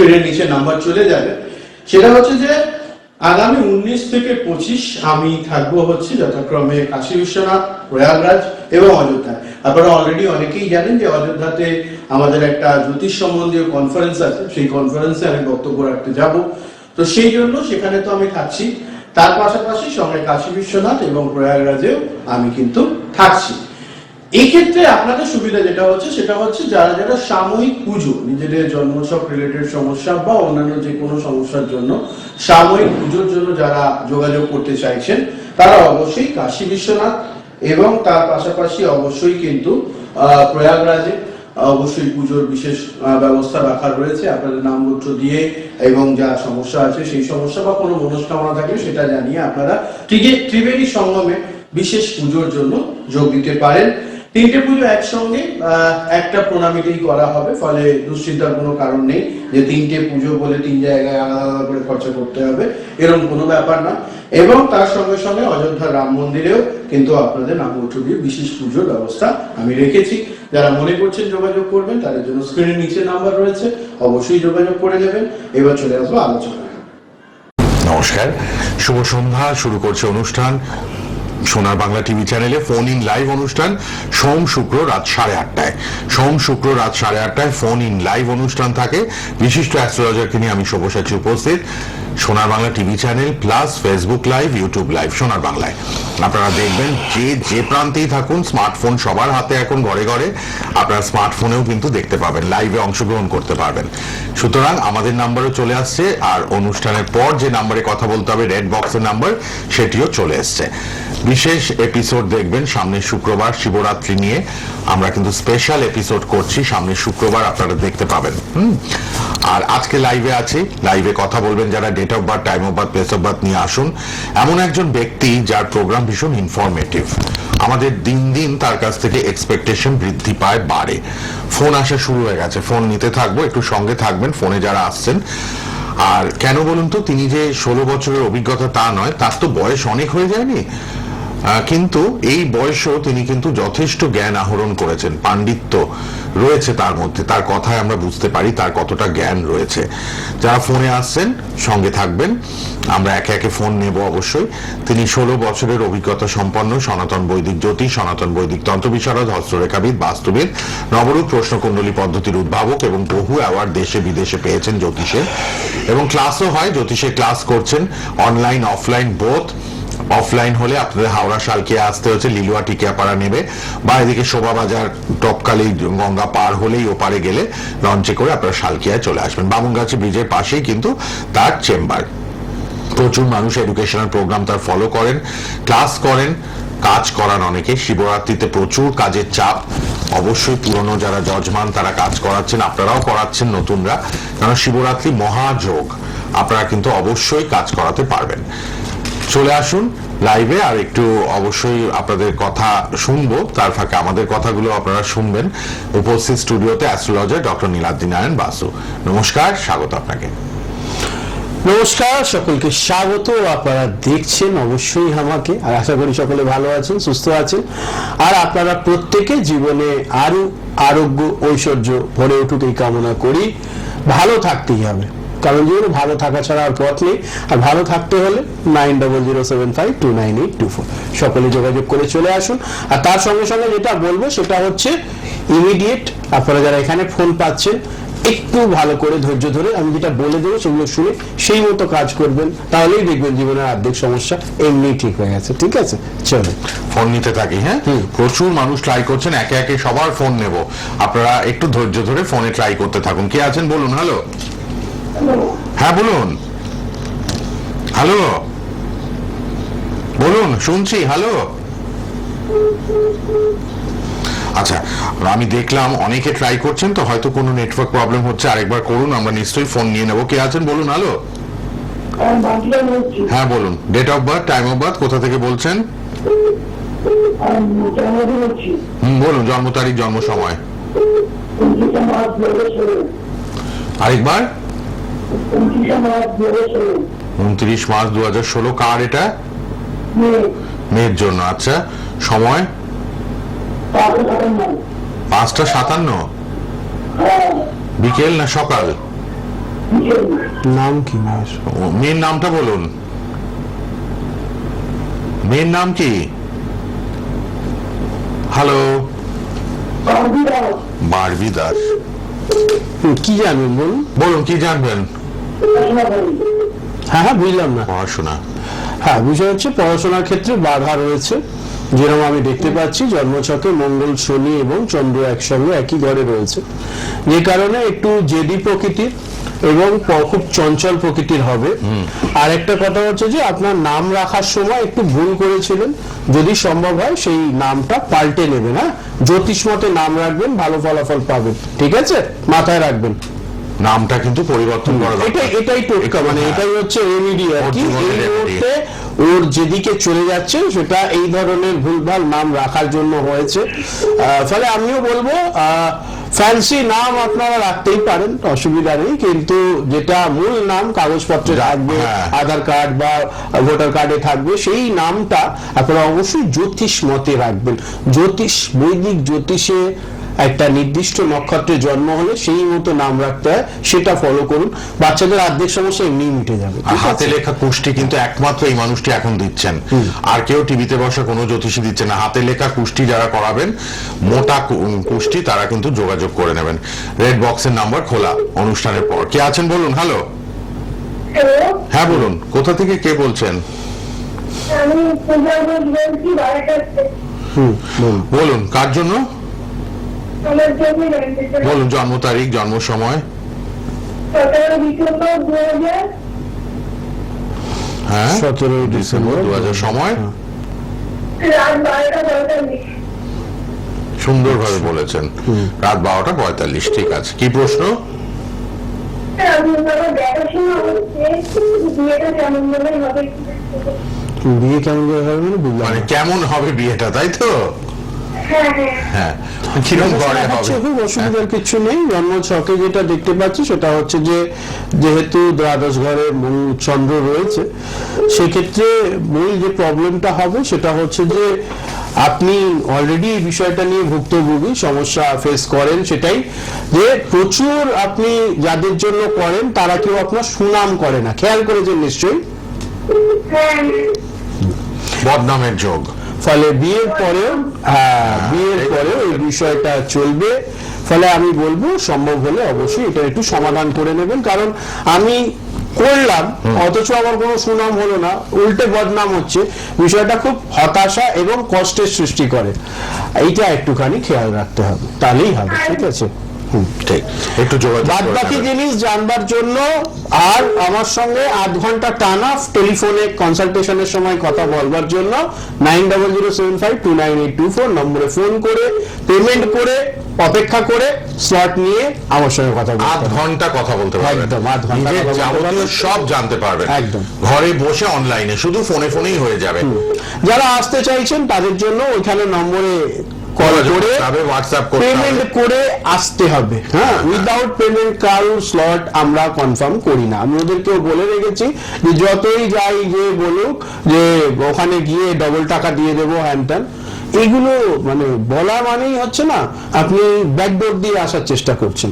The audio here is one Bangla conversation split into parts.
স্ক্রিনের নিচে নাম্বার চলে যাবে। সেটা হচ্ছে যে, আগামী উনিশ থেকে পঁচিশ আমি থাকব হচ্ছে যথাক্রমে কাশী বিশ্বনাথ, প্রয়াগরাজ এবং অযোধ্যায় আপনারা অলরেডি অনেকেই জানেন যে অযোধ্যাতে আমাদের একটা জ্যোতিষ সম্বন্ধীয় কনফারেন্স আছে। সেই কনফারেন্সে আমি বক্তব্য রাখতে যাব। তো সেই জন্য সেখানে তো আমি থাকছি। তার পাশাপাশি সঙ্গে কাশী বিশ্বনাথ এবং প্রয়াগরাজেও আমি কিন্তু থাকছি। এই ক্ষেত্রে আপনাদের সুবিধা যেটা হচ্ছে, সেটা হচ্ছে যারা যারা সাময়িক পুজো, নিজেদের জন্মছক রিলেটেড সমস্যা বা অন্যান্য যে কোনো সমস্যার জন্য সাময়িক পুজোর জন্য যারা যোগাযোগ করতে চাইছেন, তারা অবশ্যই কাশী বিশ্বনাথ এবং তার পাশাপাশি অবশ্যই কিন্তু প্রয়াগরাজে অবশ্যই পুজোর বিশেষ ব্যবস্থা রাখা রয়েছে। আপনাদের নামপত্র দিয়ে এবং যা সমস্যা আছে সেই সমস্যা বা কোনো মনস্কামনা থাকলে সেটা জানিয়ে আপনারা ত্রিবেণী সঙ্গমে বিশেষ পুজোর জন্য যোগ দিতে পারেন। তিনটে পুজো একসঙ্গে একটা প্রণামীতেই করা হবে, ফলে দুশ্চিন্তার কোনো কারণ নেই যে তিনটে পুজো বলে তিন জায়গায় আলাদা আলাদা করে খরচা করতে হবে, এরকম কোনো ব্যাপার না। এবং তার সঙ্গে সঙ্গে অযোধ্যা রাম মন্দিরেও কিন্তু আপনাদের নামপত্র দিয়ে বিশেষ পুজোর ব্যবস্থা আমি রেখেছি। যারা মনে করছেন যোগাযোগ করবেন, তাদের জন্য স্ক্রিনের নিচে নাম্বার রয়েছে, অবশ্যই যোগাযোগ করে নেবেন। এবার চলে আসব আলোচনায়। নমস্কার, শুভ সন্ধ্যা, শুরু করছে অনুষ্ঠান। সোনার বাংলা টিভি চ্যানেলে ফোন ইন লাইভ অনুষ্ঠান সোম শুক্র রাত সাড়ে আটটায়। সোম শুক্র রাত সাড়ে আটটায় ফোন ইন লাইভ অনুষ্ঠান থাকে। বিশিষ্ট অ্যাস্ট্রোলজারকে নিয়ে আমি সব্যসাচী উপস্থিত। Sonar Bangla TV channel plus Facebook live, YouTube live, Sonar বাংলায়। আপনারা দেখবেন যে যে প্রান্তেই থাকুন, স্মার্টফোন সবার হাতে এখন ঘরে ঘরে আপনারা স্মার্টফোনেও কিন্তু দেখতে পাবেন, লাইভে অংশগ্রহণ করতে পারবেন। সুতরাং আমাদের নাম্বারও চলে আসছে, আর অনুষ্ঠানের পর যে নাম্বারে কথা বলতে হবে, রেড বক্সের নাম্বার, সেটিও চলে এসছে। বিশেষ এপিসোড দেখবেন সামনে শুক্রবার শিবরাত্রি নিয়ে। আমরা কিন্তু স্পেশাল এপিসোড করছি সামনে শুক্রবার, আপনারা দেখতে পাবেন। আর আজকে লাইভে আছি। লাইভে কথা বলবেন যারা date of birth time of birth place of birth নিয়ে আসুন। এমন একজন ব্যক্তি যার প্রোগ্রাম ভীষণ ইনফরমেটিভ আমাদের দিন দিন তার কাছ থেকে এক্সপেকটেশন বৃদ্ধি পায়, বাড়ে। ফোন আসা শুরু হয়ে গেছে। ফোন নিতে থাকব, একটু সঙ্গে থাকবেন ফোনে যারা আসছেন। আর কেন বলুন তো, তিনি যে ষোলো বছরের অভিজ্ঞতা তা নয়, তার তো বয়স অনেক হয়ে যায়নি। কিন্তু এই বয়সেও তিনি কিন্তু যথেষ্ট জ্ঞান আহরণ করেছেন, পাণ্ডিত্য রয়েছে তার মধ্যে, তার কথায় আমরা বুঝতে পারি তার কতটা জ্ঞান রয়েছে। যারা ফোনে আসছেন, সঙ্গে থাকবেন, আমরা একে একে ফোন নেব অবশ্যই। তিনি ষোলো বছরের অভিজ্ঞতা সম্পন্ন, সনাতন বৈদিক জ্যোতিষ সনাতন বৈদিক তন্ত্র বিশারদ, হস্তরেখাবিদ, বাস্তুবিদ, নবরূপ, প্রশ্নকুণ্ডলী পদ্ধতির উদ্ভাবক এবং বহু অ্যাওয়ার্ড দেশে বিদেশে পেয়েছেন জ্যোতিষে এবং ক্লাসও হয়, জ্যোতিষে ক্লাস করছেন, অনলাইন, অফলাইন, বোথ। অফলাইন হলে আপনাদের হাওড়া শালকিয়া আসতে হচ্ছে, লিলুয়া টিকিয়াপাড়া নেবে। বা এদিকে শোভাবাজার, টপকালি, গঙ্গা পার হলেই ওপারে গেলে লঞ্চে করে আপনারা শালকিয়ায় চলে আসবেন। বামুনগাছি ব্রিজের পাশেই কিন্তু তার চেম্বার। প্রচুর মানুষ এডুকেশনাল প্রোগ্রাম তার ফলো করেন ক্লাস করেন, কাজ করান অনেকে। শিবরাত্রিতে প্রচুর কাজের চাপ। অবশ্যই পুরনো যারা যজমান তারা কাজ করাচ্ছেন, আপনারাও করাচ্ছেন নতুনরা। কারণ শিবরাত্রি মহাযোগ আপনারা কিন্তু অবশ্যই কাজ করাতে পারবেন। চলে আসুন লাইভে আর একটু অবশ্যই আপনাদের কথা শুনব। তার ফাঁকে আমাদের কথাগুলো আপনারা শুনবেন। উপস্থিত স্টুডিওতে অ্যাস্ট্রোলজার ডক্টর নীলাদ্রি নারায়ণ বাসু। নমস্কার, স্বাগত আপনাকে। নমস্কার, সকলকে স্বাগত। আপনারা দেখছেন অবশ্যই আমাকে। আর আশা করি সকলে ভালো আছেন, সুস্থ আছেন। আর আপনারা প্রত্যেকে জীবনে আরও আরোগ্য, ঐশ্বর্য ভরে উঠুক এই কামনা করি। ভালো থাকতেই হবে। কারণ জীবনে ভালো থাকা ছাড়া আর পথ নেই। আর ভালো থাকতে হলে nine double zero seven five two nine eight two four সকলে যোগাযোগ করে চলে আসুন। আর তার সঙ্গে সঙ্গে যেটা বলব সেটা হচ্ছে ইমিডিয়েট আপনারা যারা এখানে ফোন পাচ্ছেন একটু ভালো করে ধৈর্য ধরে আমি যেটা বলে দেবো সেগুলো শুনে সেই মতো কাজ করবেন। তাহলেই দেখবেন জীবনের আর্ধেক সমস্যা এমনি ঠিক হয়ে গেছে ঠিক আছে? চলো ফোন নিতে থাকি হ্যাঁ? প্রচুর মানুষ ট্রাই করছেন একে একে সবার ফোন নেব। আপনারা একটু ধৈর্য ধরে ফোনে ট্রাই করতে থাকুন। কে আছেন? বলুন হ্যালো হ্যাঁ বলুন। হ্যালো? বলুন, শুনছি, হ্যালো? আচ্ছা আমি দেখলাম অনেকে ট্রাই করছেন, তো হয়তো কোনো নেটওয়ার্ক প্রবলেম হচ্ছে, আরেকবার করুন, আমরা নিশ্চয়ই ফোন নিয়ে নেব। কে আছেন? বলুন, হ্যালো? হ্যাঁ বলুন। Date of birth time of birth কোথা থেকে বলছেন? হুম, বলুন, জন্ম তারিখ, জন্ম সময়। আরেকবার? উনত্রিশে মার্চ দু হাজার ষোলো কার এটা? মেয়ের। জন্য আচ্ছা সময়? পাঁচটা সাতান্ন। হ্যাঁ। বিকেল না সকাল? নাম কি মেয়ের? নামটা বলুন। মেয়ের নাম কি? হ্যালো? বারবি দাস। কি জানবেন বলুন? বলুন কি জানবেন? হ্যাঁ হ্যাঁ বুঝলাম না। পড়াশোনা। হ্যাঁ বিষয় হচ্ছে পড়াশোনার ক্ষেত্রে বাধা রয়েছে। যেরকম আমি দেখতে পাচ্ছি জন্মছকে মঙ্গল শনি এবং চন্দ্র একসঙ্গে একই ঘরে রয়েছে। যে কারণে একটু জেদি প্রকৃতির এবং খুব চঞ্চল প্রকৃতির হবে। আর একটা কথা হচ্ছে যে আপনার নাম রাখার সময় একটু ভুল করেছিলেন। যদি সম্ভব হয় সেই নামটা পাল্টে নেবেন হ্যাঁ? জ্যোতিষ মতে নাম রাখবেন ভালো ফলাফল পাবেন। ঠিক আছে? মাথায় রাখবেন। নামটা কিন্তু পরিবর্তন করা দরকার। এটাই টোটকা মানে। এটাই হচ্ছে রেমিডি আর কি ওর এই মুহূর্তে ওর যেদিকে চলে যাচ্ছে সেটা এই ধরনের ভুলভাল নাম রাখার জন্য হয়েছে ফলে আমিও বলব ফ্যান্সি নাম আপনারা রাখতেই পারেন অসুবিধা নেই কিন্তু যেটা মূল নাম কাগজপত্রে থাকবে হ্যাঁ। আধার কার্ড বা ভোটার কার্ডে থাকবে সেই নামটা আপনারা অবশ্যই জ্যোতিষ মতে রাখবেন জ্যোতিষ বৈদিক জ্যোতিষে একটা নির্দিষ্ট নক্ষত্রে জন্ম হলে সেই মতো নাম রাখতে হয় সেটা ফলো করুন। বাচ্চাদের অর্ধেক সমস্যা এমনি মিটে যাবে হাতে লেখা কুষ্টি কিন্তু একমাত্র এই মানুষটি এখন দিচ্ছেন। আর কেউ টিভিতে বসা কোনো জ্যোতিষী দিচ্ছে না। হাতে লেখা কুষ্টি যারা করাবেন মোটা কুষ্টি তারা কিন্তু যোগাযোগ করে নেবেন। রেড বক্সের নাম্বার খোলা অনুষ্ঠানের পর। কে আছেন বলুন? হ্যালো হ্যাঁ বলুন। কোথা থেকে কে বলছেন। বলুন কার জন্য আমার জমি জানতে চাই বলুন জন্ম তারিখ জন্ম সময়। হ্যাঁ সতেরোই ডিসেম্বর দু হাজার সময়। রাত বারোটা পঁয়তাল্লিশ। সুন্দরভাবে বলেছেন। রাত বারোটা পঁয়তাল্লিশ ঠিক আছে। কি প্রশ্ন? মনে বিয়ে কেমন হবে মানে মানে। কেমন হবে বিয়েটা তাই তো? হ্যাঁ। হ্যাঁ। হ্যাঁ কীরকম ঘরে হচ্ছে হবে? খুব অসুবিধার কিছু নেই। জন্ম ছকে যেটা দেখতে পাচ্ছি সেটা হচ্ছে যে যেহেতু দ্বাদশ ঘরে মঙ্গল চন্দ্র রয়েছে সেক্ষেত্রে মূল যে প্রবলেমটা হবে সেটা হচ্ছে যে আপনি অলরেডি এই বিষয়টা নিয়ে ভুক্তভোগী সমস্যা ফেস করেন সেটাই যে প্রচুর আপনি যাদের জন্য করেন তারা কেউ আপনার সুনাম করে না। খেয়াল করেছেন নিশ্চয়ই? হ্যাঁ। বদনামের যোগ। ফলে বিয়ের পরেও হ্যাঁ বিয়ের পরেও এই বিষয়টা চলবে। ফলে আমি বলব সম্ভব হলে অবশ্যই এটা একটু সমাধান করে নেবেন। কারণ আমি করলাম অথচ আমার কোনো সুনাম হলো না। উল্টে বদনাম হচ্ছে। বিষয়টা খুব হতাশা এবং কষ্টের সৃষ্টি করে। এইটা একটুখানি খেয়াল রাখতে হবে। তাহলেই হবে ঠিক আছে? একটু বাদ বাকি। জিনিস জানবার জন্য আর আমার সঙ্গে আধ ঘণ্টা টানা টেলিফোনে কনসালটেশনের সময় কথা বলবার জন্য nine double zero seven five two nine eight two four নম্বরে ফোন করে পেমেন্ট করে অপেক্ষা করে স্লট নিয়ে আমার সঙ্গে কথা বলতে আধ ঘণ্টা কথা বলতে পারবেন। একদম, আধ ঘণ্টা যাবতীয় সব জানতে পারবেন। একদম। ঘরে বসে অনলাইনে শুধু ফোনে ফোনেই হয়ে যাবে। যারা আসতে চাইছেন তাদের জন্য ওইখানে নম্বরে কল করে পেমেন্ট। করে আসতে হবে। হ্যাঁ। উইদাউট পেমেন্ট কারোর স্লট আমরা কনফার্ম করি না। আমি ওদেরকেও বলে রেখেছি যে যতই যাই যে বলুক যে ওখানে গিয়ে ডবল টাকা দিয়ে দেবো হ্যান এগুলো মানে বলা মানেই হচ্ছে না আপনি ব্যাকডোর দিয়ে আসার চেষ্টা করছেন।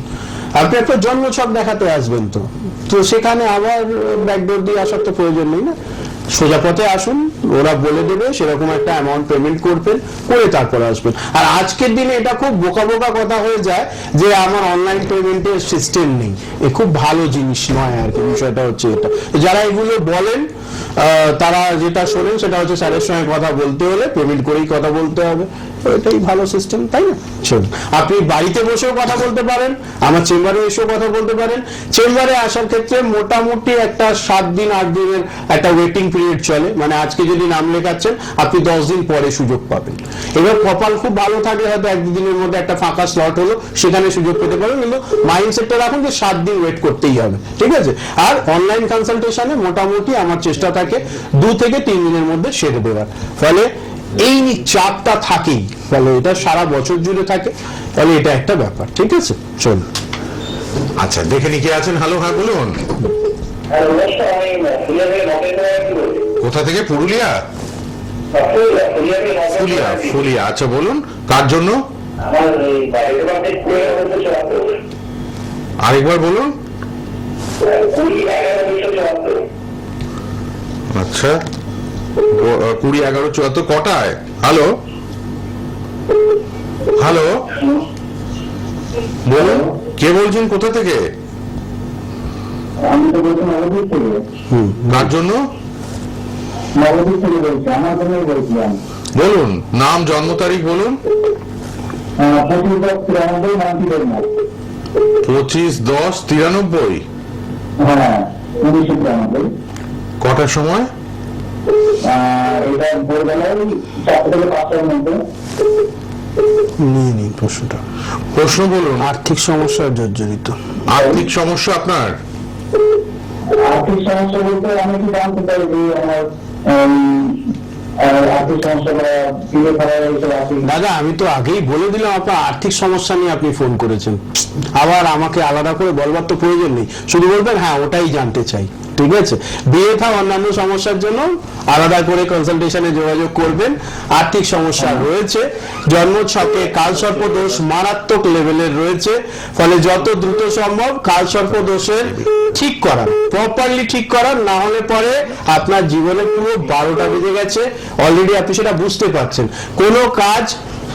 আপনি একটা জন্মছক দেখাতে আসবেন তো। তো সেখানে আবার ব্যাকডোর দিয়ে আসার তো প্রয়োজন নেই না? সোজা পথে আসুন, ওরা বলে দেবে সেরকম একটা অ্যামাউন্ট পেমেন্ট করবেন, করে তারপরে আসবেন। আর আজকের দিনে এটা খুব বোকা বোকা কথা হয়ে যায় যে আমার অনলাইন পেমেন্টের সিস্টেম নেই। এ খুব ভালো জিনিস নয় আর কি, বিষয়টা হচ্ছে এটা। যারা এগুলো বলেন তারা যেটা শোনেন সেটা হচ্ছে স্যারের সঙ্গে কথা বলতে হলে পেমেন্ট করেই কথা বলতে হবে। এটাই ভালো সিস্টেম তাই না? আপনি বাড়িতে বসেও কথা বলতে পারেন, আমার চেম্বারে এসেও কথা বলতে পারেন। চেম্বারে আসার ক্ষেত্রে মোটামুটি একটা সাত দিন, আট দিনের একটা ওয়েটিং পিরিয়ড চলে। মানে আজকে যদি নাম লেখাচ্ছেন, আপনি দশ দিন পরে সুযোগ পাবেন। এবার কপাল খুব ভালো থাকলে হয়তো এক দিনের মধ্যে একটা ফাঁকা স্লট হলো, সেখানে সুযোগ পেতে পারেন। কিন্তু মাইন্ডসেটটা রাখুন যে সাত দিন ওয়েট করতেই হবে, ঠিক আছে? আর অনলাইন কনসালটেশনে মোটামুটি আমার চেষ্টা থাকে দু থেকে তিন দিনের মধ্যে সেরে দেওয়ার। ফলে এই চাপটা থাকেই। ফলে এটা সারা বছর জুড়ে থাকে। ফলে এটা একটা ব্যাপার ঠিক আছে? চলুন। আচ্ছা দেখে নি কে আছেন? হ্যালো হ্যাঁ বলুন। থেকে বলছি কোথা থেকে? পুরুলিয়া? ফুলিয়া ফুলিয়া থেকে ফুলিয়া। আচ্ছা বলুন কার জন্য? আরেকবার বলুন। আচ্ছা। কুড়ি এগারো চুয়াত্তর কটায়? হ্যালো হ্যালো বলুন কে বলছেন কোথা থেকে? কার জন্য? বলুন নাম জন্ম তারিখ বলুন। পঁচিশ দশ দেড় পঁচিশ দশ তিরানব্বই? হ্যাঁ তিরানব্বই। কটার সময়? এটা ভোরবেলায় চারটে থেকে পাঁচটার মধ্যে। নিয়ে নিন প্রশ্নটা। প্রশ্ন বলুন। আর্থিক সমস্যার জর্জরিত। আর্থিক সমস্যা আপনার? আর্থিক সমস্যা বলতে আমি কি জানতে চাই যে আমার সমস্যা দাদা আমি তো আগেই বলে দিলাম আপনার আর্থিক সমস্যা নিয়ে আপনি ফোন করেছেন। আবার আমাকে আলাদা করে বলবার তো প্রয়োজন নেই। শুধু বলবেন হ্যাঁ ওটাই জানতে চাই। ঠিক আছে? বিয়ে থা অন্যান্য সমস্যার জন্য আলাদা করে কনসালটেশনে যোগাযোগ করবেন। আর্থিক সমস্যা রয়েছে। জন্ম ছকে কালসর্প দোষ মারাত্মক লেভেলের রয়েছে। ফলে যত দ্রুত সম্ভব কালসর্প দোষের ঠিক করান। প্রপারলি ঠিক করান না হলে পরে আপনার জীবনে পুরো বারোটা বেজে গেছে। অলরেডি আপনি সেটা বুঝতে পারছেন। কোনো কাজ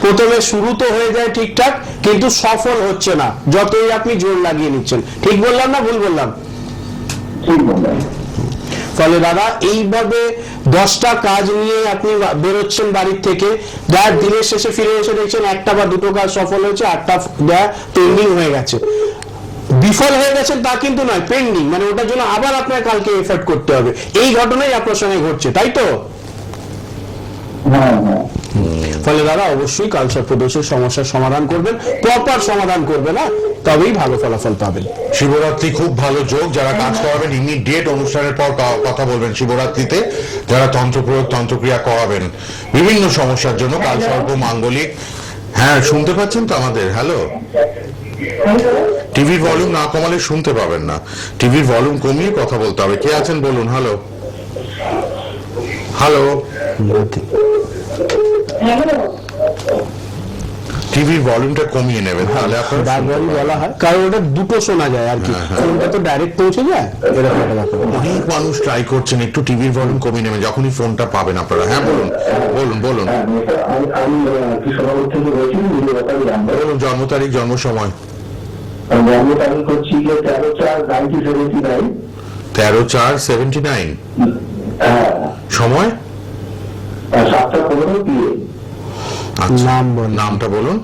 প্রথমে শুরু তো হয়ে যায় ঠিকঠাক কিন্তু সফল হচ্ছে না। যতই আপনি জোর লাগিয়ে নিচ্ছেন। ঠিক বললাম না ভুল বললাম? ঠিক ফলে দাদা এইভাবে দশটা কাজ নিয়ে আপনি বেরোচ্ছেন বাড়ির থেকে যার দিনের শেষে ফিরে এসে দেখছেন একটা বা দুটো কাজ সফল হয়েছে আটটা পেন্ডিং হয়ে গেছে। বিফল হয়ে গেছেন তা কিন্তু নয় পেন্ডিং মানে ওটার জন্য আবার আপনার কালকে এফোর্ট করতে হবে। এই ঘটনাই আপনার সঙ্গে ঘটছে তাই তো? হ্যাঁ হ্যাঁ। ফলে দাদা অবশ্যই কালচার প্রদোষের সমস্যার সমাধান করবেন প্রপার সমাধান করবে না তবেই ভালো ফলাফল পাবেন। শিবরাত্রি খুব ভালো যোগ যারা কাজ করাবেন ইমিডিয়েট অনুষ্ঠানের পর কথা বলবেন শিবরাত্রিতে যারা তন্ত্র প্রয়োগ তন্ত্রক্রিয়া করাবেন বিভিন্ন সমস্যার জন্য কাল সর্ব মাঙ্গলিক। হ্যাঁ শুনতে পাচ্ছেন তো আমাদের? হ্যালো টিভির ভলিউম না কমালে শুনতে পাবেন না। টিভির ভলিউম কমিয়ে কথা বলতে হবে। কে আছেন বলুন? হ্যালো হ্যালো টিভির ভলিউমটা কমিয়ে নেবেন তাহলে আপনারা বারবারই বলা হয়। কারণ ওটা দুটো শোনা যায় আর কি। কোনটা তো ডাইরেক্ট পৌঁছে যায়। এরকম একটা ব্যাপার। অনেক মানুষ ট্রাই করছেন একটু টিভির ভলিউম কমিয়ে নেবেন যখনই ফোনটা পাবেন আপনারা। হ্যাঁ বলুন বলুন বলুন। হ্যাঁ, বলুন জন্ম তারিখ জন্ম সময়। জন্ম তারিখ হচ্ছে তেরো চার নাইনটি সেভেন্টি নাইন তেরো চার সেভেন্টি নাইন হ্যাঁ সময় সাতটা পনেরো নাম বলুন। নামটা বলুন।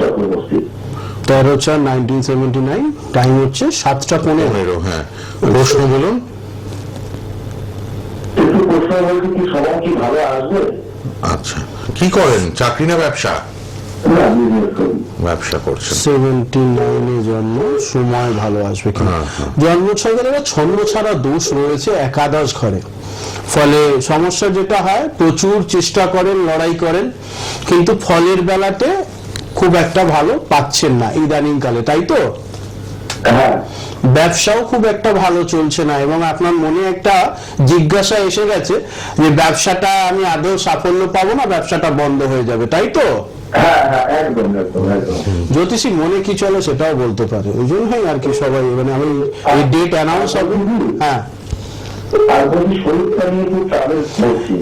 চক্রবর্তী তেরো চার নাইনটিন সেভেন্টি নাইন টাইম হচ্ছে সাতটা পনেরো। হ্যাঁ। প্রশ্ন বলুন। একটু প্রশ্ন বলছি কি সবাই কি ভালো আসবে? আচ্ছা কি করেন? চাকরি না ব্যবসা? ব্যবসা করছেন। সেভেন্টি নাইনে জন্ম সময় ভালো আসবে কিনা। হ্যাঁ, হ্যাঁ। জন্ম একটা ছন্দ ছাড়া দোষ রয়েছে একাদশ ঘরে। ফলে সমস্যা যেটা হয় প্রচুর চেষ্টা করেন লড়াই করেন কিন্তু ফলের বেলাতে খুব একটা ভালো পাচ্ছেন না ইদানিং কালে তাই তো? হ্যাঁ। ব্যবসাও খুব একটা ভালো চলছে না এবং আপনার মনে একটা জিজ্ঞাসা এসে গেছে যে ব্যবসাটা আমি আদৌ সাফল্য পাবো না ব্যবসাটা বন্ধ হয়ে যাবে তাই তো? হ্যাঁ হ্যাঁ জ্যোতিষী মনে কি চলে সেটাও বলতে পারে ওই জন্যই আর কি সবাই মানে আমি ডেট অ্যানাউন্স হবে হ্যাঁ।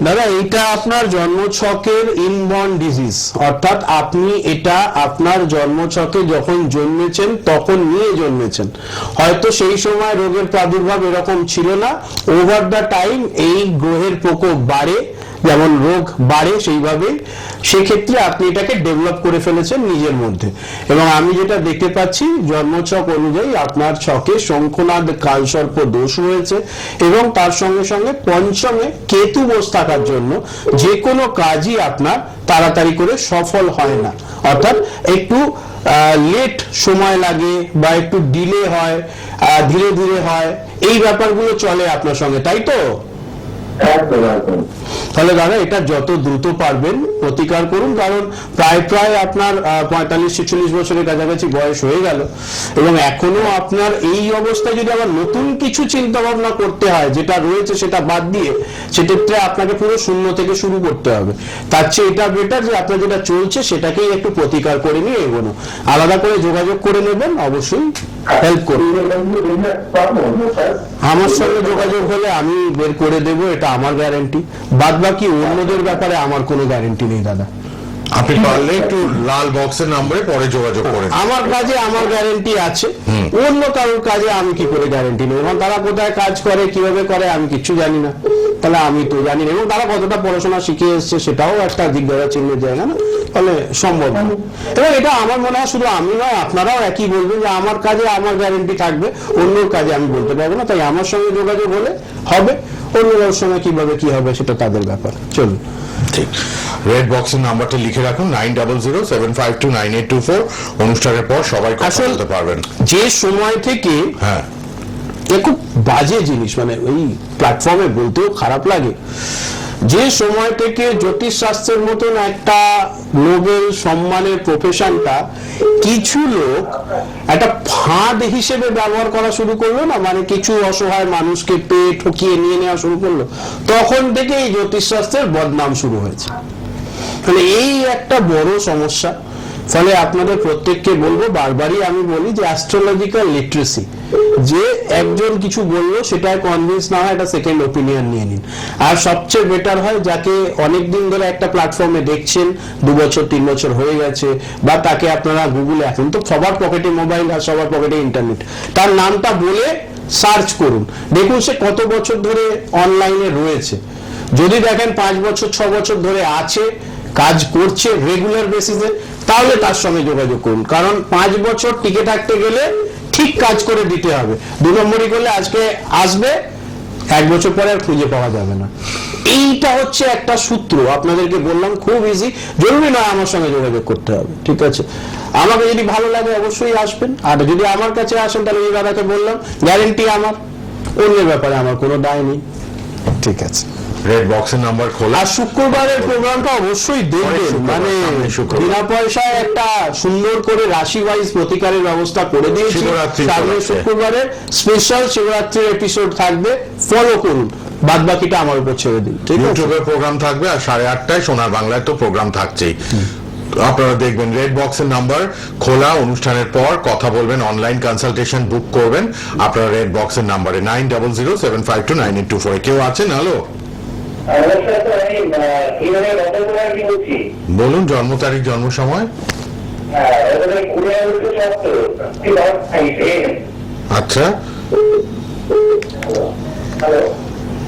দাদা, এটা আপনার জন্মছকের ইনবর্ন ডিজিজ অর্থাৎ আপনি এটা আপনার জন্মছকে যখন জন্মেছেন, তখন নিয়ে জন্মেছেন। হয়তো সেই সময় রোগের প্রাদুর্ভাব এরকম ছিল না। ওভার দ্য টাইম এই গ্রহের প্রকোপ বাড়ে যেমন রোগ বাড়ে সেইভাবে, সেক্ষেত্রে আপনি এটাকে ডেভেলপ করে ফেলেছেন নিজের মধ্যে। এবং আমি যেটা দেখতে পাচ্ছি, জন্মছক অনুযায়ী আপনার ছকে শঙ্খনাদ কালসর্প দোষ রয়েছে এবং তার সঙ্গে সঙ্গে পঞ্চমে কেতু বস থাকার জন্য যে কোনো কাজই আপনার তাড়াতাড়ি করে সফল হয় না। অর্থাৎ একটু লেট সময় লাগে বা একটু ডিলে হয় ধীরে ধীরে হয়, এই ব্যাপারগুলো চলে আপনার সঙ্গে, তাই তো? তাহলে দাদা, এটা যত দ্রুত পারবেন প্রতিকার করুন, কারণ প্রায় প্রায় আপনার পঁয়তাল্লিশ ছেচল্লিশ বছরের কাছাকাছি বয়স হয়ে গেল, এবং এখনও আপনার এই অবস্থায় যদি আবার নতুন কিছু চিন্তা ভাবনা করতে হয়, যেটা রয়েছে সেটা বাদ দিয়ে, সেক্ষেত্রে আপনাকে পুরো শূন্য থেকে শুরু করতে হবে। তার চেয়ে এটা বেটার যে আপনার যেটা চলছে, সেটাকেই একটু প্রতিকার করে নিয়ে এগোনো। আলাদা করে যোগাযোগ করে নেবেন, অবশ্যই হেল্প আমার সঙ্গে যোগাযোগ হলে আমি বের করে দেব এটা আমার গ্যারেন্টি বাদ বাকি অন্যদের ব্যাপারে আমার কোনো গ্যারেন্টি নেই দাদা। আপনি পারলে একটু লাল বক্সের নাম্বারে পরে যোগাযোগ করেন আমার কাজে আমার গ্যারেন্টি আছে। অন্য কারোর কাজে আমি কি করে গ্যারেন্টি নেব? এবং তারা কোথায় কাজ করে কীভাবে করে আমি কিচ্ছু জানি না। তাহলে আমি তো জানি না। এবং তারা কতটা পড়াশোনা শিখে এসছে সেটাও একটা জিজ্ঞাসা চিহ্নের জায়গা না তাহলে সম্ভব না। এবং এটা আমার মনে হয় শুধু আমি নয় আপনারাও একই বলবেন যে আমার কাজে আমার গ্যারেন্টি থাকবে অন্যর কাজে আমি বলতে পারব না। তাই আমার সঙ্গে যোগাযোগ হলে হবে অন্য সঙ্গে কীভাবে কি হবে সেটা তাদের ব্যাপার। চলুন। ঠিক। রেড বক্সের নাম্বারটা লিখে রাখুন nine double zero seven five two nine eight two four অনুষ্ঠানের পর সবাই কথা বলতে পারবেন। যে সময় থেকে হ্যাঁ। খুব বাজে জিনিস মানে ওই প্ল্যাটফর্মে বলতেও খারাপ লাগে। যে সময় থেকে জ্যোতিষ শাস্ত্রের মতন একটা নোবেল সম্মানের প্রফেশনটা কিছু লোক একটা ফাঁদ হিসেবে ব্যবহার করা শুরু করল না? মানে কিছু অসহায় মানুষকে পেয়ে ঠকিয়ে নিয়ে নেওয়া শুরু করল। তখন থেকে এই জ্যোতিষ শাস্ত্রের বদনাম শুরু হয়েছে। তাহলে এই একটা বড় সমস্যা। ফলে আপনাদের প্রত্যেককে বলব, বারবারই আমি বলি যে অ্যাস্ট্রোলজিক্যাল লিটারেসি যে একজন কিছু বলল সেটায় কনভিন্স না হয় একটা সেকেন্ড ওপিনিয়ন নিয়ে নিন। আর সবচেয়ে বেটার হয় যাকে অনেক দিন ধরে একটা প্ল্যাটফর্মে দেখছেন, দু বছর, তিন বছর হয়ে গেছে, বা তাকে আপনারা গুগলে এখন, তো সবার পকেটে মোবাইল আর সবার পকেটে ইন্টারনেট তার নামটা বলে সার্চ করুন। দেখুন সে কত বছর ধরে অনলাইনে রয়েছে। যদি দেখেন পাঁচ বছর, ছ বছর ধরে আছে, কাজ করছে রেগুলার বেসিসে তাহলে তার সঙ্গে যোগাযোগ করুন। কারণ পাঁচ বছর টিকে থাকতে গেলে ঠিক কাজ করে দিতে হবে। দু নম্বরই করলে আজকে আসবে, এক বছর পরে আর খুঁজে পাওয়া যাবে না। এইটা হচ্ছে একটা সূত্র। আপনাদেরকে বললাম, খুব ইজি জরুরি নয় আমার সঙ্গে যোগাযোগ করতে হবে, ঠিক আছে? আমাকে যদি ভালো লাগে অবশ্যই আসবেন। আর যদি আমার কাছে আসেন, তাহলে এই দাদাকে বললাম গ্যারেন্টি আমার। অন্যের ব্যাপারে আমার কোনো দায় নেই। ঠিক আছে। রেড বক্সের নাম্বার খোলা। আর শুক্রবারের প্রোগ্রামটা অবশ্যই দেখবেন। মানে বিনা পয়সায় একটা সুন্দর করে রাশি ওয়াইজ প্রতিকারের ব্যবস্থা করে দিয়েছি। সামনে। শুক্রবারের স্পেশাল শিবরাত্রির এপিসোড থাকবে। ফলো করুন। বাদ বাকিটা আমার উপর ছেড়ে দিন। ঠিক আছে? ইউটিউবে প্রোগ্রাম থাকবে আর সাড়ে আটটায় সোনার বাংলায় তো প্রোগ্রাম থাকছেই। আপনারা দেখবেন রেড বক্সের নাম্বার খোলা। অনুষ্ঠানের পর কথা বলবেন অনলাইন কনসালটেশন বুক করবেন। আপনারা রেড বক্সের নাম্বারে nine double zero seven five two nine eight two four কেউ আছেন? হ্যালো বলুন, জন্ম তারিখ, জন্ম সময়। আচ্ছা।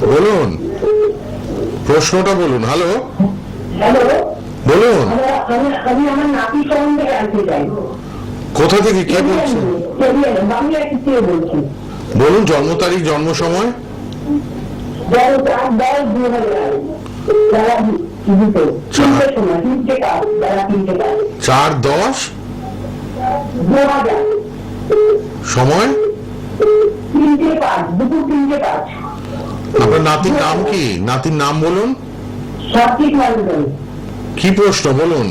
বলুন। প্রশ্নটা বলুন, হ্যালো? বলুন। কোথা থেকে কে বলছেন বলছি? বলুন, জন্ম তারিখ, জন্ম সময়। দশ আট দশ দু হাজার যারা দিতে তিনটে সময় তিনটে কাজ যারা তিনটে কাজ। চার দশ? দু হাজার সময়? তিনটে কাজ দুপুর তিনটে কাজ। আপনার নাতির নাম কি? নাতির নাম বলুন। সাত্বিক মন্ডল কি প্রশ্ন বলুন।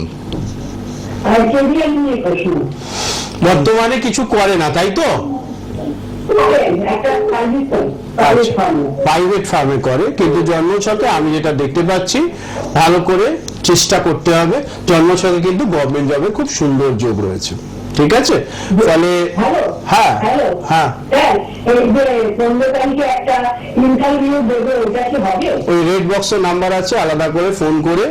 বর্তমানে কিছু করে না তাই তো? প্রাইভেট ফার্মে করে কিন্তু জন্মছকে আমি যেটা দেখতে পাচ্ছি ভালো করে চেষ্টা করতে হবে। জন্মছকে কিন্তু গভর্নমেন্ট খুব সুন্দর যোগ রয়েছে। ঠিক আছে? হ্যালো হ্যাঁ হ্যাঁ। ওই রেড বক্সের নাম্বার আছে আলাদা করে ফোন করে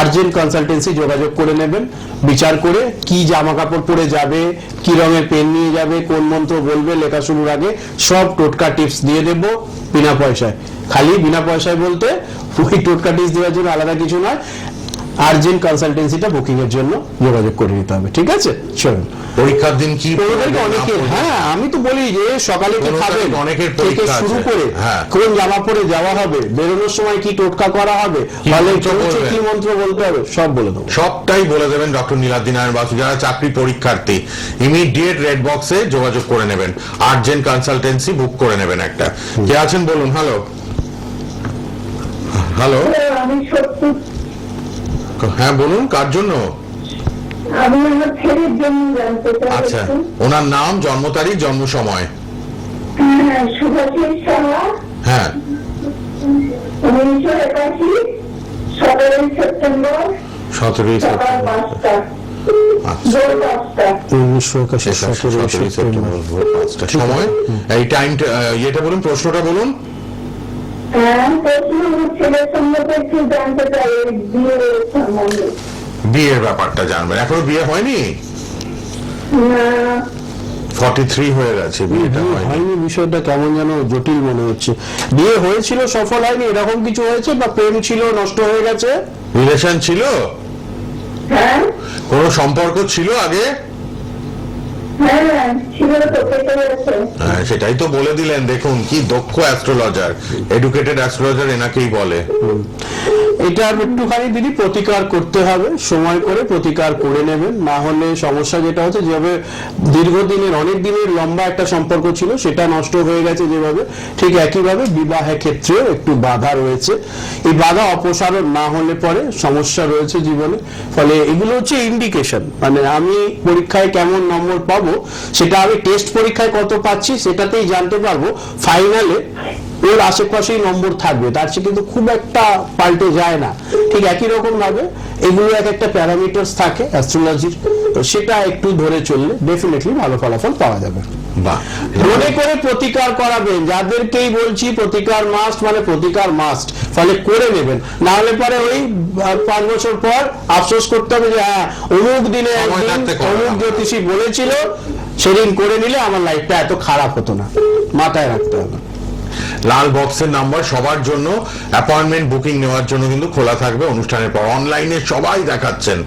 আর্জেন্ট কনসালটেন্সি যোগাযোগ করে নেবেন, বিচার করে কি জামা কাপড় পরে যাবে, কি রঙের পেন নিয়ে যাবে, কোন মন্ত্র বলবে, লেখা শুরুর আগে সব টোটকা টিপস দিয়ে দেব বিনা পয়সায়। খালি বিনা পয়সায় বলতে ওই টোটকা টিপস দেওয়ার জন্য আলাদা কিছু নয় আর্জেন্ট কনসালটেন্সিটা বুকিং এর জন্য যোগাযোগ করে নিতে হবে ঠিক আছে? চলুন। পরীক্ষার দিন কি অনেকের হ্যাঁ আমি তো বলি যে সকালে কি খাবেন? অনেকের থেকে পরীক্ষা শুরু করে? হ্যাঁ। কোন জামা পরে যাওয়া হবে? বেরোনোর সময় কি টোটকা করা হবে? পৌঁছে বলবেন? কি মন্ত্র বলতে হবে? সব বলে দেবো। সবটাই বলে দেবেন ডক্টর নীলাদ্রি নারায়ণ বাসু যারা চাকরি পরীক্ষার্থী ইমিডিয়েট রেড বক্সে যোগাযোগ করে নেবেন। আর্জেন্ট কনসালটেন্সি বুক করে নেবেন একটা। কে আছেন বলুন? হ্যালো হ্যালো আমি সত্যি হ্যাঁ বলুন কার জন্য? আমি আমার ছেলের জন্য জানতে আচ্ছা ওনার নাম জন্ম তারিখ জন্ম সময়। হ্যাঁ হ্যাঁ। উনিশশো একাশি সতেরোই সেপ্টেম্বর। সময়? এই টাইমটা ইয়েটা বলুন প্রশ্নটা বলুন। হ্যাঁ প্রশ্ন আমার ছেলের সম্বন্ধে একটু জানতে চাই বিয়ের সম্বন্ধে। বিয়ের ব্যাপারটা জানবেন। এখনও বিয়ে হয়নি? ফর্টি থ্রি হয়ে গেছে বিয়েটা হয়নি। বিষয়টা কেমন যেন জটিল মনে হচ্ছে। বিয়ে হয়েছিল সফল হয়নি এরকম কিছু হয়েছে বা প্রেম ছিল নষ্ট হয়ে গেছে? রিলেশন ছিল? হ্যাঁ। কোনো সম্পর্ক ছিল আগে হ্যাঁ ছিল তো কেটে গেছে হ্যাঁ, সেটাই তো বলে দিলেন। দেখুন কি দক্ষ অ্যাস্ট্রোলজার এডুকেটেড অ্যাস্ট্রোলজার এনাকেই বলে। এটা একটুখানি দিদি প্রতিকার করতে হবে, সময় করে প্রতিকার করে নেবেন। না হলে সমস্যা যেটা হচ্ছে, যেভাবে দীর্ঘদিনের, অনেক দিনের লম্বা একটা সম্পর্ক ছিল, সেটা নষ্ট হয়ে গেছে যেভাবে। ঠিক একইভাবে বিবাহের ক্ষেত্রেও একটু বাধা রয়েছে। এই বাধা অপসারণ না হলে পরে সমস্যা রয়েছে জীবনে। ফলে এগুলো হচ্ছে ইন্ডিকেশন মানে আমি পরীক্ষায় কেমন নম্বর পাবো, সেটা আমি টেস্ট পরীক্ষায় কত পাচ্ছি, সেটাতেই জানতে পারব। ফাইনালে ওর আশেপাশেই নম্বর থাকবে তার চেয়ে কিন্তু খুব একটা পাল্টে যায় না। ঠিক একই রকম ভাবে এগুলো এক একটা প্যারামিটার্স থাকে অ্যাস্ট্রোলজির সেটা একটু ধরে চললে ডেফিনেটলি ভালো ফলাফল পাওয়া যাবে। মনে করে প্রতিকার করাবেন যাদেরকেই বলছি প্রতিকার মাস্ট মানে প্রতিকার মাস্ট ফলে করে নেবেন। না হলে পরে ওই পাঁচ বছর পর আফসোস করতে হবে যে হ্যাঁ অমুক দিনে অমুক জ্যোতিষী বলেছিল সেদিন করে নিলে আমার লাইফটা এত খারাপ হতো না। মাথায় রাখতে হবে। লাল বক্সের নাম্বার সবার জন্য অ্যাপয়েন্টমেন্ট বুকিং নেওয়ার জন্য কিন্তু খোলা থাকবে অনুষ্ঠানের পর। অনলাইনে সবাই দেখাচ্ছেন।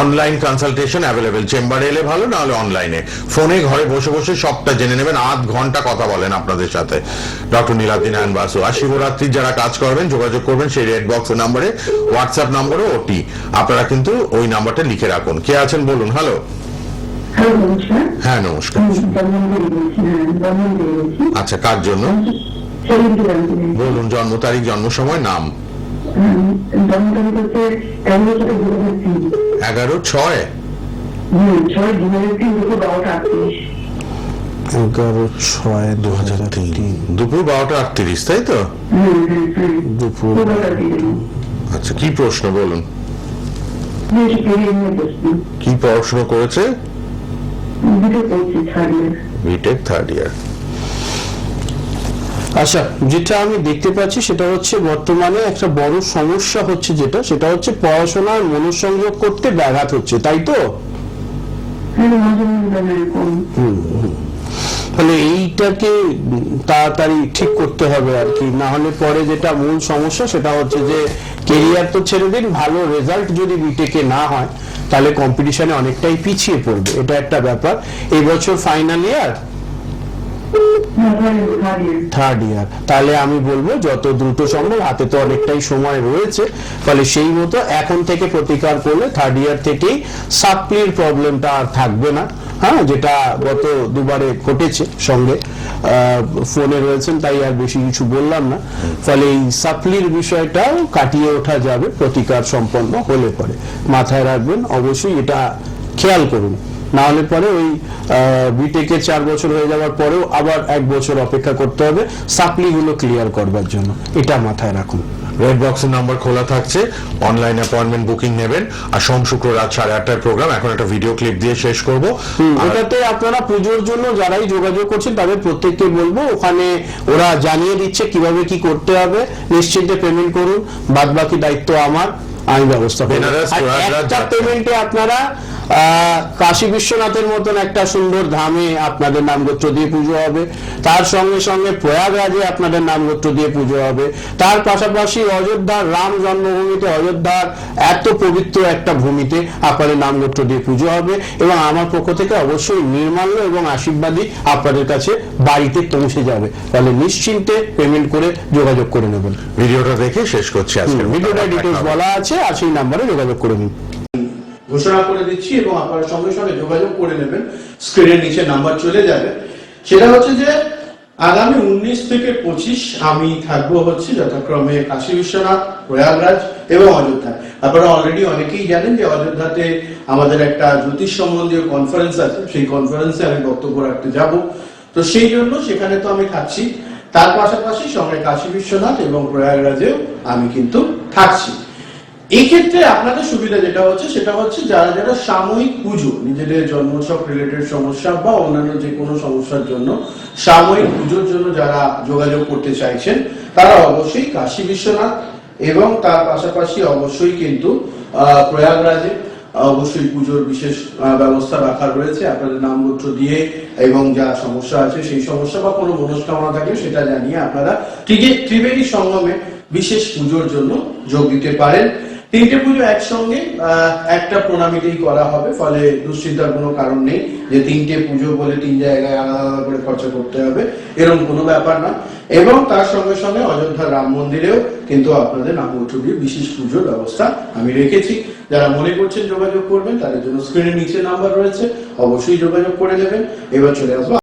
অনলাইন কনসালটেশন অ্যাভেলেবেল চেম্বারে এলে ভালো না হলে অনলাইনে ফোনে ঘরে বসে বসে সবটা জেনে নেবেন। আধ ঘণ্টা কথা বলেন আপনাদের সাথে। ডক্টর নীলাদ্দিন আয়ন বাসু। আর শিবরাত্রির যারা কাজ করবেন যোগাযোগ করবেন সেই রেড বক্সের নাম্বারে হোয়াটসঅ্যাপ নাম্বারও ওটি আপনারা কিন্তু ওই নাম্বারটা লিখে রাখুন। কে আছেন বলুন? হ্যালো হ্যাঁ নমস্কার। হ্যাঁ আচ্ছা কার জন্য? বলুন জন্ম তারিখ জন্ম সময় নাম। দমনটা হচ্ছে এগারো ছয়। ছয় দু হাজার তিন দুটো বারোটা আটত্রিশ এগারো ছয় দু হাজার তিন। দুপুর বারোটা আটত্রিশ তাই তো? দুপুর আচ্ছা কি প্রশ্ন বলুন? কি পড়াশোনা করেছে? বিটেক থার্ড ইয়ার আচ্ছা যেটা আমি দেখতে পাচ্ছি সেটা হচ্ছে বর্তমানে একটা বড় সমস্যা হচ্ছে যেটা সেটা হচ্ছে পড়াশোনার মনোসংযোগ করতে ব্যাঘাত হচ্ছে তাই তো? হ্যাঁ তাহলে এইটাকে তাড়াতাড়ি ঠিক করতে হবে আর কি না হলে পরে যেটা মূল সমস্যা সেটা হচ্ছে যে কেরিয়ার তো ছেড়ে দিন ভালো রেজাল্ট যদি বিটেকে না হয় তাহলে কম্পিটিশনে অনেকটাই পিছিয়ে পড়বে এটা একটা ব্যাপার। এই বছর ফাইনাল ইয়ার থার্ড ইয়ার তাহলে আমি বলব যত দ্রুত সম্ভব, হাতে তো অনেকটাই সময় রয়েছে, ফলে সেই মতো এখন থেকে প্রতিকার করলে থার্ড ইয়ার থেকেই সাপ্লির প্রবলেমটা আর থাকবে না হ্যাঁ যেটা গত দুবারে ঘটেছে সঙ্গে। ফোনে রয়েছেন, তাই আর বেশি কিছু বললাম না। ফলে এই সাপ্লির বিষয়টাও কাটিয়ে ওঠা যাবে, প্রতিকার সম্পন্ন হলে পরে। মাথায় রাখবেন, অবশ্যই এটা খেয়াল করুন। না হলে পরে ওই বিটেকের চার বছর হয়ে যাওয়ার পরেও আবার এক বছর অপেক্ষা করতে হবে। সাপ্লিগুলো ক্লিয়ার করবার জন্য। এটা মাথায় রাখুন। রেড বক্সের নাম্বার খোলা থাকছে। অনলাইন অ্যাপয়েন্টমেন্ট বুকিং নেবেন। আর সোম শুক্র রাত সাড়ে আটটার প্রোগ্রাম এখন একটা ভিডিও ক্লিপ দিয়ে শেষ করব। ওটাতে আপনারা পুজোর জন্য যারাই যোগাযোগ করছেন তাদের প্রত্যেককে বলব ওখানে ওরা জানিয়ে দিচ্ছে কীভাবে কি করতে হবে। নিশ্চিন্তে পেমেন্ট করুন। বাদ বাকি দায়িত্ব আমার। আমি ব্যবস্থা করব। একটা পেমেন্টে আপনারা কাশী বিশ্বনাথের মতন একটা সুন্দর ধামে আপনাদের নামগোত্র দিয়ে পুজো হবে। তার সঙ্গে সঙ্গে প্রয়াগরাজে আপনাদের নামগোত্র দিয়ে পুজো হবে। তার পাশাপাশি অযোধ্যার রাম জন্মভূমিতে অযোধ্যার এত পবিত্র একটা ভূমিতে আপনাদের নামগোত্র দিয়ে পুজো হবে এবং আমার পক্ষ থেকে অবশ্যই নির্মাল্য এবং আশীর্বাদী আপনাদের কাছে বাড়িতে পৌঁছে যাবে। তাহলে নিশ্চিন্তে পেমেন্ট করে যোগাযোগ করে নেবেন। ভিডিওটা দেখে শেষ করছি আজকে ভিডিওটা ডিটেলস বলা আছে আর সেই নাম্বারে যোগাযোগ করে নিন। ঘোষণা করে দিচ্ছি এবং আপনারা সঙ্গে সঙ্গে যোগাযোগ করে নেবেন। স্ক্রিনের নিচে নাম্বার চলে যাবে। সেটা হচ্ছে যে, আগামী উনিশ থেকে পঁচিশ আমি থাকব হচ্ছে যথাক্রমে কাশী বিশ্বনাথ, প্রয়াগরাজ এবং অযোধ্যা। আপনারা অলরেডি অনেকেই জানেন যে অযোধ্যাতে আমাদের একটা জ্যোতিষ সম্বন্ধীয় কনফারেন্স আছে। সেই কনফারেন্সে আমি বক্তব্য রাখতে যাব। তো সেই জন্য সেখানে তো আমি থাকছি। তার পাশাপাশি সঙ্গে কাশী বিশ্বনাথ এবং প্রয়াগরাজেও আমি কিন্তু থাকছি। এই ক্ষেত্রে আপনাদের সুবিধা যেটা হচ্ছে, সেটা হচ্ছে যারা যারা সাময়িক পুজো, নিজেদের জন্মছক রিলেটেড সমস্যা বা অন্যান্য যে কোনো সমস্যার জন্য সাময়িক পুজোর জন্য যারা যোগাযোগ করতে চাইছেন, তারা অবশ্যই কাশী বিশ্বনাথ এবং তার পাশাপাশি অবশ্যই কিন্তু প্রয়াগরাজে অবশ্যই পুজোর বিশেষ ব্যবস্থা রাখা রয়েছে। আপনাদের নামপত্র দিয়ে এবং যা সমস্যা আছে, সেই সমস্যা বা কোনো মনস্কামনা থাকে সেটা জানিয়ে আপনারা ত্রিবেণী সঙ্গমে বিশেষ পুজোর জন্য যোগ দিতে পারেন। তিনটে পুজো একসঙ্গে একটা প্রণামীতেই করা হবে, ফলে দুশ্চিন্তার কোনো কারণ নেই যে তিনটে পুজো বলে তিন জায়গায় আলাদা আলাদা করে খরচা করতে হবে, এরকম কোনো ব্যাপার না। এবং তার সঙ্গে সঙ্গে অযোধ্যা রাম মন্দিরেও কিন্তু আপনাদের নামপত্র দিয়ে বিশেষ পুজোর ব্যবস্থা আমি রেখেছি। যারা মনে করছেন যোগাযোগ করবেন, তাদের জন্য স্ক্রিনের নিচে নাম্বার রয়েছে, অবশ্যই যোগাযোগ করে নেবেন। এবার চলে আসব